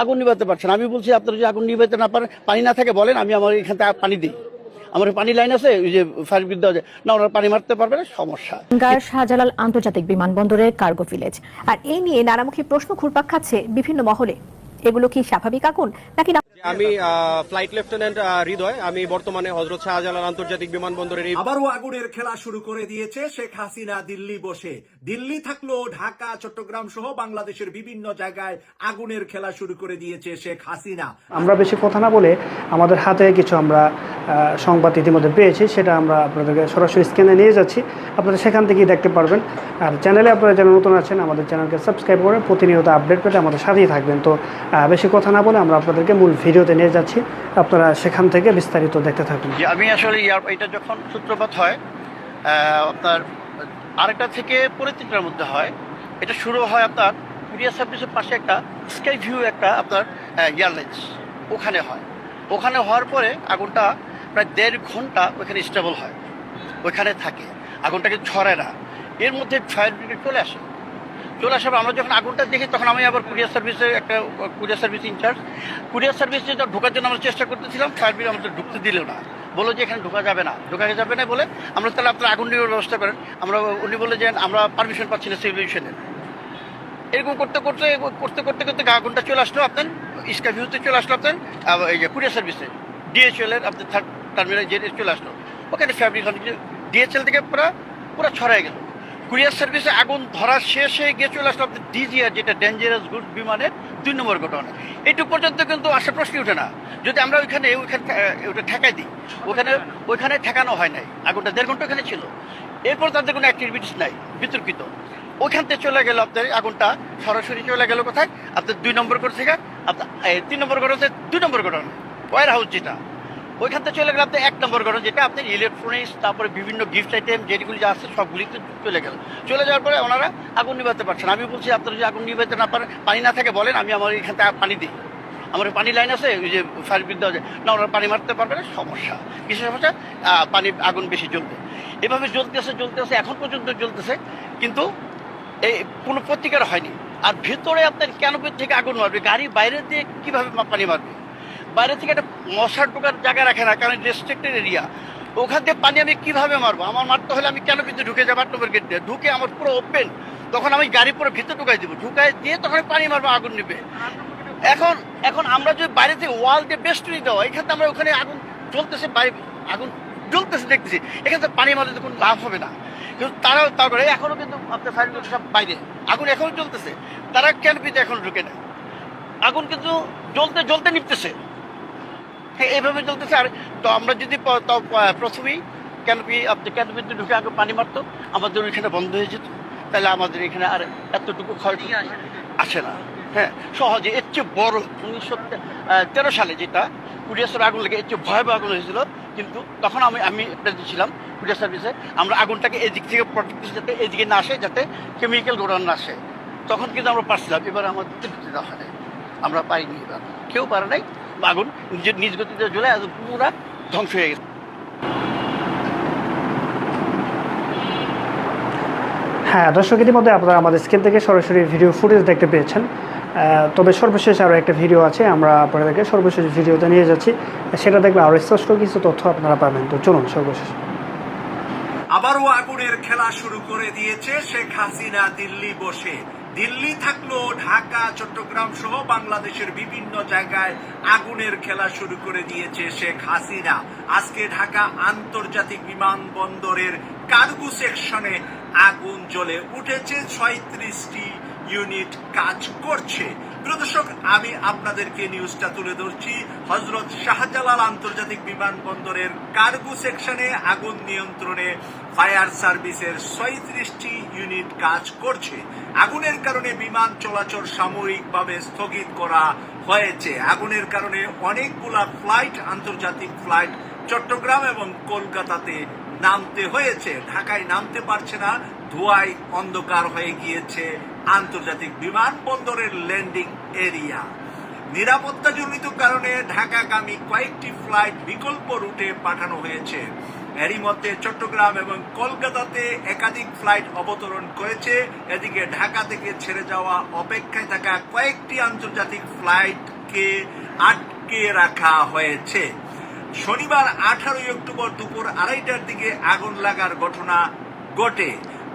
আগুন নিভাতে পারছেন। আমি বলছি, আপনারা যদি আগুন নিভাতে না পারেন, পানি না থাকে, বলেন, আমি আমার এখান থেকে পানি দিই। আমার পানি লাইন আছে, ওই যে ফায়ার ব্রিগেড না ওরা পানি মারতে পারবে না, সমস্যা। গার শাহজালাল আন্তর্জাতিক বিমানবন্দরের কার্গো ভিলেজ। আর এই নিয়ে নানামুখী প্রশ্ন ঘুরপাক খাচ্ছে বিভিন্ন মহলে। এগুলো কি স্বাভাবিক আগুন, নাকি আমি ফ্লাইট লেফটেন্যান্ট হৃদয় আমি বর্তমানে হজরত শাহজালাল আন্তর্জাতিক বিমানবন্দরের আবারও আগুনের খেলা শুরু করে দিয়েছে শেখ হাসিনা দিল্লি বসে। দিল্লি থাকলেও ঢাকা চট্টগ্রাম সহ বাংলাদেশের বিভিন্ন জায়গায় আগুনের খেলা শুরু করে দিয়েছে শেখ হাসিনা। আমরা বেশি কথা না বলে আমাদের হাতে কিছু আমরা সংবাদ ইতিমধ্যে পেয়েছি সেটা আমরা আপনাদেরকে সরাসরি স্ক্যানে নিয়ে যাচ্ছি। আপনারা সেখান থেকেই দেখতে পারবেন। আর চ্যানেলে আপনারা যারা নতুন আছেন আমাদের চ্যানেলকে সাবস্ক্রাইব করে প্রতিনিয়ত আপডেট পেতে আমাদের সাথেই থাকবেন। তো বেশি কথা না বলে আমরা আপনাদেরকে মূল ভিডিওতে নিয়ে যাচ্ছি। আপনারা সেখান থেকে বিস্তারিত দেখতে থাকুন। আমি আসলে এটা যখন সূত্রপাত হয় আপনার আরেকটা থেকে পরে তিনটার মধ্যে হয়। এটা শুরু হয় আপনার কুরিয়ার সার্ভিসের পাশে একটা স্কাই ভিউ একটা আপনার এয়ারলাইন্স। ওখানে হয়। ওখানে হওয়ার পরে আগুনটা প্রায় দেড় ঘণ্টা ওখানে স্টেবল হয়। ওইখানে থাকে। আগুনটাকে ছড়ায় না। এর মধ্যে ফায়ার ব্রিগেড চলে আসে। চলে আসার আমরা যখন আগুনটা দেখি, তখন আমি আবার কুরিয়ার সার্ভিসের একটা কুরিয়ার সার্ভিস ইনচার্জ কুরিয়ার সার্ভিসে ঢোকার জন্য আমরা চেষ্টা করতেছিলাম ব্রিগেড আমাদের ঢুকতে দিল না। বলল যে এখানে ঢোকা যাবে না। ঢোকা যাবে না বলে আমরা তাহলে আপনার আগুন নেওয়ার ব্যবস্থা করেন। আমরা, উনি বলে যে আমরা পারমিশন পাচ্ছি না সিভিলেশনের এরকম করতে করতে করতে করতে করতে আগুনটা চলে আসলো আপনার স্কাই ভিউতে চলে আসলো আপনার এই যে কুরিয়ার সার্ভিসে ডিএচএল এর আপনার থার্ড টার্মিনাল যে চলে আসলো। ওখানে ফ্যাব্রিক ডিএচএল থেকে পুরো পুরো ছড়াই গেল। কুরিয়ার সার্ভিসে আগুন ধরা শেষ হয়ে গিয়ে চলে আসলো আপনার ডিজিআর যেটা ডেঞ্জারাস গুড বিমানের দুই নম্বর ঘটনা। এইটুকু পর্যন্ত কিন্তু আসার প্রশ্নই ওঠে না। যদি আমরা ওইখানে ওইখানে ওটা ঠেকাই দিই ওখানে ওইখানে ঠেকানো হয় নাই। আগুনটা দেড় ঘণ্টা ওখানে ছিল। এরপর তাদের কোনো অ্যাক্টিভিটিস নাই, বিতর্কিত। ওইখান থেকে চলে গেল আপনার আগুনটা, সরাসরি চলে গেল কোথায়? আপনার দুই নম্বর ঘর থেকে আপনার তিন নম্বর হচ্ছে দুই নম্বর ঘটনা। ওয়ার হাউস যেটা। ওইখান থেকে চলে গেল আপনার এক নম্বর ঘটনা যেটা আপনি ইলেকট্রনিক্স তারপরে বিভিন্ন গিফট আইটেম যেগুলি যা আছে সবগুলিতে চলে গেল। চলে যাওয়ার পরে ওনারা আগুন নিভাতে পারছেন। আমি বলছি, আপনারা যদি আগুন নিভাতে না পারেন, পানি না থাকে বলেন, আমি আমার এখান থেকে পানি দিই। আমার পানি লাইন আছে, ওই যে ফায়ার ব্রিগেড দেওয়া যায় না ওরা পানি মারতে পারবে না, সমস্যা। কিসের সমস্যা পানি, আগুন বেশি জ্বলবে। এভাবে জ্বলতেছে জ্বলতেছে এখন পর্যন্ত জ্বলতেছে, কিন্তু এই কোনো প্রতিকার হয়নি। আর ভিতরে আপনার ক্যানোপির থেকে আগুন মারবে? গাড়ি বাইরে দিয়ে কীভাবে পানি মারবে? বাইরে থেকে একটা মশার ঢোকার জায়গা রাখে না, কারণ রেস্ট্রিক্টেড এরিয়া ওখান দিয়ে পানি আমি কীভাবে মারবো? আমার মারতে হলে আমি ক্যানোপিতে ঢুকে যাব আট গেট দিয়ে? ঢুকে আমার পুরো ওপেন তখন আমি গাড়ি পুরো ভিতরে ঢুকাই দিব। ঢুকাই দিয়ে তখন পানি মারবো, আগুন নিবে। এখন এখন আমরা যদি বাইরে থেকে ওয়াল দিয়ে বেস্টরি দেওয়া এখান থেকে আমরা ওখানে আগুন জ্বলতেছে বাইরে আগুন জ্বলতেছে, দেখতেছি। এখান থেকে পানি মারলে তো কোনো লাভ হবে না। কিন্তু তারাও তারপরে এখনও কিন্তু আপনার ফায়ার সব বাইরে। আগুন এখনও জ্বলতেছে। তারা কেন ক্যানপিতে এখন ঢুকে নেয় আগুন কিন্তু জ্বলতে জ্বলতে নিপতেছে। এইভাবে চলতেছে। আর তো আমরা যদি প্রথমেই ক্যানপি আপনি ক্যানপিতে ঢুকে আগে পানি মারতো আমাদের ওইখানে বন্ধ হয়ে যেত। তাহলে আমাদের এখানে আর এতটুকু ক্ষয় আসে না। হ্যাঁ সহজে। এর চেয়ে বড় উনিশশো তেরো সালে যেটা কুরিয়াসের আগুন লেগে এর চেয়ে ভয়াবহ আগুন হয়েছিল। কিন্তু তখন আমি আমি ছিলাম কুরিয়ার সার্ভিসে। আমরা আগুনটাকে এদিক থেকে প্রোটেক্ট করছি যাতে এদিকে না আসে যাতে কেমিক্যাল গোডাউন না আসে। তখন কিন্তু আমরা পারছিলাম। এবার আমাদের ঢুকতে দেওয়া হয় আমরা পাইনি এবার। কেউ পারে নাই। আগুন নিজের নিজ গতিতে জ্বলে আজ পুরা ধ্বংস হয়ে গেছে। হ্যাঁ দর্শক ইতিমধ্যে আপনারা আমাদের স্ক্রিন থেকে সরাসরি ভিডিও ফুটেজ দেখতে পেয়েছেন। তবে সর্বশেষ আরও একটা ভিডিও আছে আমরা আপনাদেরকে সর্বশেষ ভিডিওতে নিয়ে যাচ্ছি। সেটা দেখলে আরও স্পষ্ট কিছু তথ্য আপনারা পাবেন। তো চলুন সর্বশেষ। আবারও আগুনের খেলা শুরু করে দিয়েছে শেখ হাসিনা দিল্লি বসে। দিল্লি থাকল, ঢাকা, চট্টগ্রাম সহ বাংলাদেশের বিভিন্ন জায়গায় আগুনের খেলা শুরু করে দিয়েছে শেখ হাসিনা। আজকে ঢাকা আন্তর্জাতিক বিমানবন্দরের কার্গো সেকশনে আগুন জ্বলে উঠেছে ছয়ত্রিশটি ইউনিট কাজ করছে। প্রদর্শক আমি আপনাদেরকে নিউজটা তুলে ধরছি। হজরত শাহজালাল আন্তর্জাতিক বিমানবন্দরের কার্গো সেকশনে আগুন নিয়ন্ত্রণে ফায়ার সার্ভিসের ছয়ত্রিশটি ইউনিট কাজ করছে। আগুনের কারণে বিমান চলাচল সাময়িকভাবে স্থগিত করা হয়েছে। আগুনের কারণে অনেকগুলা ফ্লাইট, আন্তর্জাতিক ফ্লাইট চট্টগ্রাম এবং কলকাতাতে নামতে হয়েছে। ঢাকায় নামতে পারছে না, ধোঁয়ায় অন্ধকার হয়ে গিয়েছে আন্তর্জাতিক বিমানবন্দরের ল্যান্ডিং এরিয়া। নিরাপত্তাজনিত কারণে ঢাকাগামী কয়েকটি ফ্লাইট বিকল্প রুটে পাঠানো হয়েছে। এরই মধ্যে চট্টগ্রাম এবং কলকাতাতে একাধিক ফ্লাইট অবতরণ করেছে। এদিকে ঢাকা থেকে ছেড়ে যাওয়া অপেক্ষায় থাকা কয়েকটি আন্তর্জাতিক ফ্লাইটকে আটকে রাখা হয়েছে। শনিবার আঠারোই অক্টোবর দুপুর আড়াইটার দিকে আগুন লাগার ঘটনা ঘটে।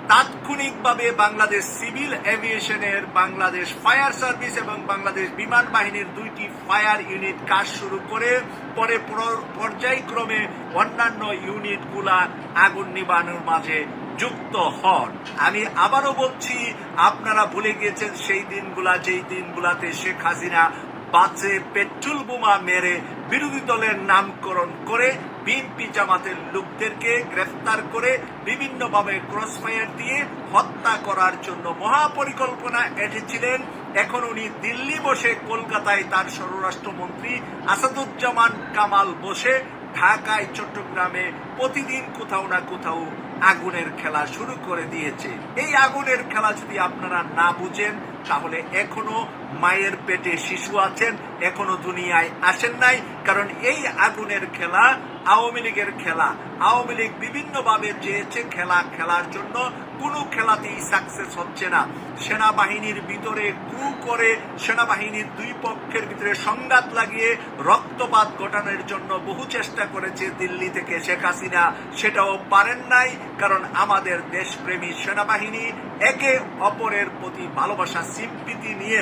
তাৎক্ষণিকভাবে বাংলাদেশ সিভিল এভিয়েশনের বাংলাদেশ ফায়ার সার্ভিস এবং বাংলাদেশ বিমান বাহিনীর দুইটি ফায়ার ইউনিট কাজ শুরু করে, পরে পর- পর্যায়ক্রমে অন্যান্য ইউনিটগুলা আগুন নিবানোর মাঝে যুক্ত হন। আমি আবারও বলছি, আপনারা ভুলে গিয়েছেন সেই দিনগুলা, যেই দিনগুলাতে শেখ হাসিনা বাসে পেট্রোল বোমা মেরে বিরোধী দলের নামকরণ করে বিএনপি জামাতের লোকদেরকে গ্রেফতার করে বিভিন্নভাবে ক্রসফায়ার দিয়ে হত্যা করার জন্য মহাপরিকল্পনা এঁটেছিলেন। এখন উনি দিল্লি বসে, কলকাতায় তার স্বরাষ্ট্রমন্ত্রী আসাদুজ্জামান কামাল বসে, ঢাকায়, চট্টগ্রামে প্রতিদিন কোথাও না কোথাও আগুনের খেলা শুরু করে দিয়েছে। এই আগুনের খেলা যদি আপনারা না বুঝেন, তাহলে এখনও মায়ের পেটে শিশু আছেন, এখনও দুনিয়ায় আসেন নাই, কারণ এই আগুনের খেলা আওয়ামী লীগের খেলা। আওয়ামী লীগ বিভিন্নভাবে চেয়েছে খেলা খেলার জন্য। কোনো খেলাতেই সাকসেস হচ্ছে না। সেনাবাহিনীর ভিতরে ক্রু করে সেনাবাহিনীর দুই পক্ষের ভিতরে সংঘাত লাগিয়ে রক্তপাত ঘটানোর জন্য বহু চেষ্টা করেছে দিল্লি থেকে শেখ হাসিনা। সেটাও পারেন নাই, কারণ আমাদের দেশপ্রেমী সেনাবাহিনী একে অপরের প্রতি ভালোবাসা সিম্পিতি নিয়ে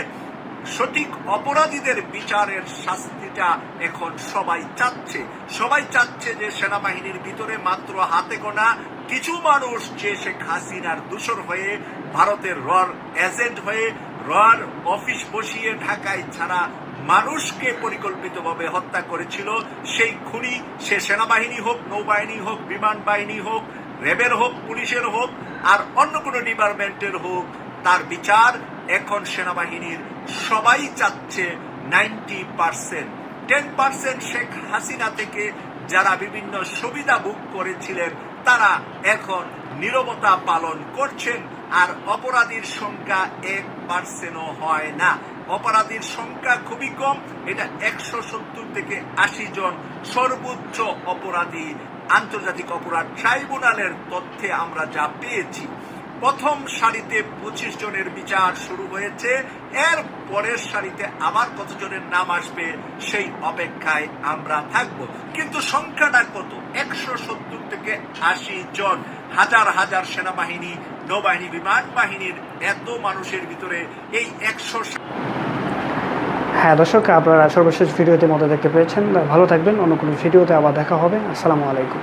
সঠিক অপরাধীদের বিচারের শাস্তিটা এখন সবাই চাচ্ছে। সবাই চাচ্ছে যে সেনাবাহিনীর ভিতরে মাত্র হাতে গোনা কিছু মানুষ যে শেখ হাসিনার দূষর হয়ে ভারতের রর এজেন্ট হয়ে রর অফিস বসিয়ে ঢাকায় ছাড়া মানুষকে পরিকল্পিতভাবে হত্যা করেছিল, সেই খুনি সে সেনাবাহিনী হোক, নৌবাহিনী হোক, বিমান বাহিনী হোক রেবের হোক, পুলিশের হোক, আর অন্য কোনো ডিপার্টমেন্টের হোক, তার বিচার এখন সেনাবাহিনীর সবাই চাচ্ছে ninety percent. Ten percent Sheikh Hasina থেকে যারা বিভিন্ন সুবিধা বুক করেছিলেন তারা এখন নিরবতা পালন করছেন আর অপরাধীর সংখ্যা এক পার্সেন্টও হয় না। অপরাধীর সংখ্যা খুবই কম, এটা একশো সত্তর থেকে আশি জন সর্বোচ্চ অপরাধী। আন্তর্জাতিক অপরাধ ট্রাইব্যুনালের তথ্যে আমরা যা পেয়েছি প্রথম সারিতে পঁচিশ জনের বিচার শুরু হয়েছে। এর পরের সারিতে আবার কতজনের নাম আসবে সেই অপেক্ষায় আমরা থাকব। কিন্তু সংখ্যাটা কত? একশো সত্তর থেকে আশি জন। হাজার হাজার সেনাবাহিনী, নৌবাহিনী, বিমান বাহিনীর এত মানুষের ভিতরে এই একশো হ্যাঁ দর্শক, আপনারা সর্বশেষ ভিডিওতে মতো দেখতে পেয়েছেন। ভালো থাকবেন। অন্য কোনো ভিডিওতে আবার দেখা হবে। আসসালামু আলাইকুম।